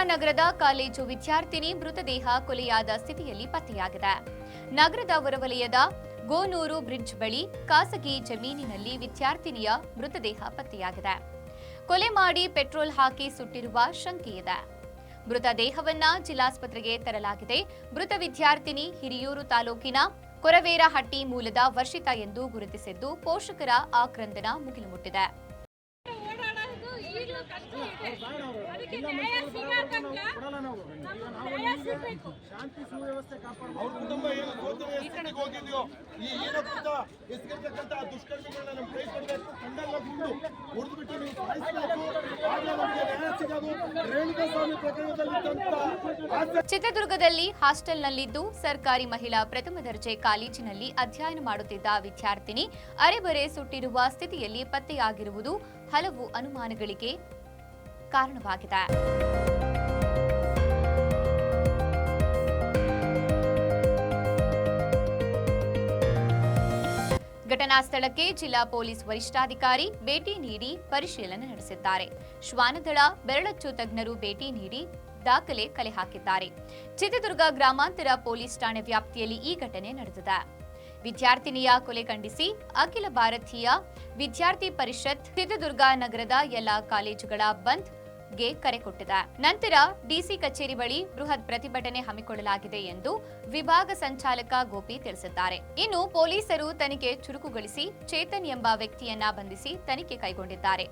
ವಿದ್ಯಾರ್ಥಿನಿ ಮೃತದೇಹ ಕೊಲೆಯಾದ ಸ್ಥಿತಿಯಲ್ಲಿ ಪತ್ತೆಯಾಗಿದೆ. ನಗರದ ಹೊರವಲಯದ ಗೋನೂರು ಬ್ರಿಡ್ಜ್ ಬಳಿ ಖಾಸಗಿ ಜಮೀನಿನಲ್ಲಿ ವಿದ್ಯಾರ್ಥಿನಿಯ ಮೃತದೇಹ ಪತ್ತೆಯಾಗಿದೆ. ಕೊಲೆ ಮಾಡಿ ಪೆಟ್ರೋಲ್ ಹಾಕಿ ಸುಟ್ಟಿರುವ ಶಂಕೆಯಿದೆ ಮೃತದೇಹವನ್ನ ಜಿಲ್ಲಾಸ್ಪತ್ರೆಗೆ ತರಲಾಗಿದೆ. ಮೃತ ವಿದ್ಯಾರ್ಥಿನಿ ಹಿರಿಯೂರು ತಾಲೂಕಿನ ಕೊರವೇರಹಟ್ಟಿ ಮೂಲದ ವರ್ಷಿತ ಎಂದು ಗುರುತಿಸಿದ್ದು ಪೋಷಕರ ಆಕ್ರಂದನ ಮುಗಿಲು ಮುಟ್ಟಿದೆ. ಶಾಂತಿ ಸುವ್ಯವಸ್ಥೆ ಕಾಪಾಡಬೇಕು. ಅವ್ರ ಕುಟುಂಬ ಏನು ಸೋದರಿ ಸ್ಥಿತಿಗೆ ಹೋಗಿದ್ಯೋ ಈ ಏನಕ್ಕಂತ ಎಸಗಿರ್ತಕ್ಕಂಥ ದುಷ್ಕರ್ಮಿಗಳನ್ನ ನಮ್ಮ ಕೈ ಕೊಡಬೇಕು ಕಂಡಲ್ಲ ಗುಂಡು ಹೊಡೆದು ಬಿಟ್ಟು ನೀವು ಸಾಯಿಸಬೇಕು ಆಗಲೇ ನಮಗೆ ನ್ಯಾಯ ಸಿಗೋದು ರೇಣುಕಾ ಪ್ರಕರಣದಲ್ಲಿ ಚಿತ್ರದುರ್ಗದಲ್ಲಿ ಹಾಸ್ಟೆಲ್ನಲ್ಲಿದ್ದು ಸರ್ಕಾರಿ ಮಹಿಳಾ ಪ್ರಥಮ ದರ್ಜೆ ಕಾಲೇಜಿನಲ್ಲಿ ಅಧ್ಯಯನ ಮಾಡುತ್ತಿದ್ದ ವಿದ್ಯಾರ್ಥಿನಿ ಅರೆಬರೆ ಸುಟ್ಟಿರುವ ಸ್ಥಿತಿಯಲ್ಲಿ ಪತ್ತೆಯಾಗಿರುವುದು ಹಲವು ಅನುಮಾನಗಳಿಗೆ ಕಾರಣವಾಗಿದೆ. ಘಟನಾ ಸ್ಥಳಕ್ಕೆ ಜಿಲ್ಲಾ ಪೊಲೀಸ್ ವರಿಷ್ಠಾಧಿಕಾರಿ ಭೇಟಿ ನೀಡಿ ಪರಿಶೀಲನೆ ನಡೆಸಿದ್ದಾರೆ. ಶ್ವಾನದಳ, ಬೆರಳಚ್ಚು ತಜ್ಞರು ಭೇಟಿ ನೀಡಿ ದಾಖಲೆ ಕಲೆ ಹಾಕಿದ್ದಾರೆ. ಚಿತ್ರದುರ್ಗ ಗ್ರಾಮಾಂತರ ಪೊಲೀಸ್ ಠಾಣೆ ವ್ಯಾಪ್ತಿಯಲ್ಲಿ ಈ ಘಟನೆ ನಡೆದಿದೆ. ವಿದ್ಯಾರ್ಥಿನಿಯ ಕೊಲೆ ಖಂಡಿಸಿ ಅಖಿಲ ಭಾರತೀಯ ವಿದ್ಯಾರ್ಥಿ ಪರಿಷತ್ ಚಿತ್ರದುರ್ಗ ನಗರದ ಎಲ್ಲ ಕಾಲೇಜುಗಳ ಬಂದ್ ಗೆ ಕರೆ ಕೊಟ್ಟಿದೆ. ನಂತರ ಡಿಸಿ ಕಚೇರಿ ಬಳಿ ಬೃಹತ್ ಪ್ರತಿಭಟನೆ ಹಮ್ಮಿಕೊಳ್ಳಲಾಗಿದೆ ಎಂದು ವಿಭಾಗ ಸಂಚಾಲಕ ಗೋಪಿ ತಿಳಿಸಿದ್ದಾರೆ. ಇನ್ನು ಪೊಲೀಸರು ತನಿಖೆ ಚುರುಕುಗೊಳಿಸಿ ಚೇತನ್ ಎಂಬ ವ್ಯಕ್ತಿಯನ್ನ ಬಂಧಿಸಿ ತನಿಖೆ ಕೈಗೊಂಡಿದ್ದಾರೆ.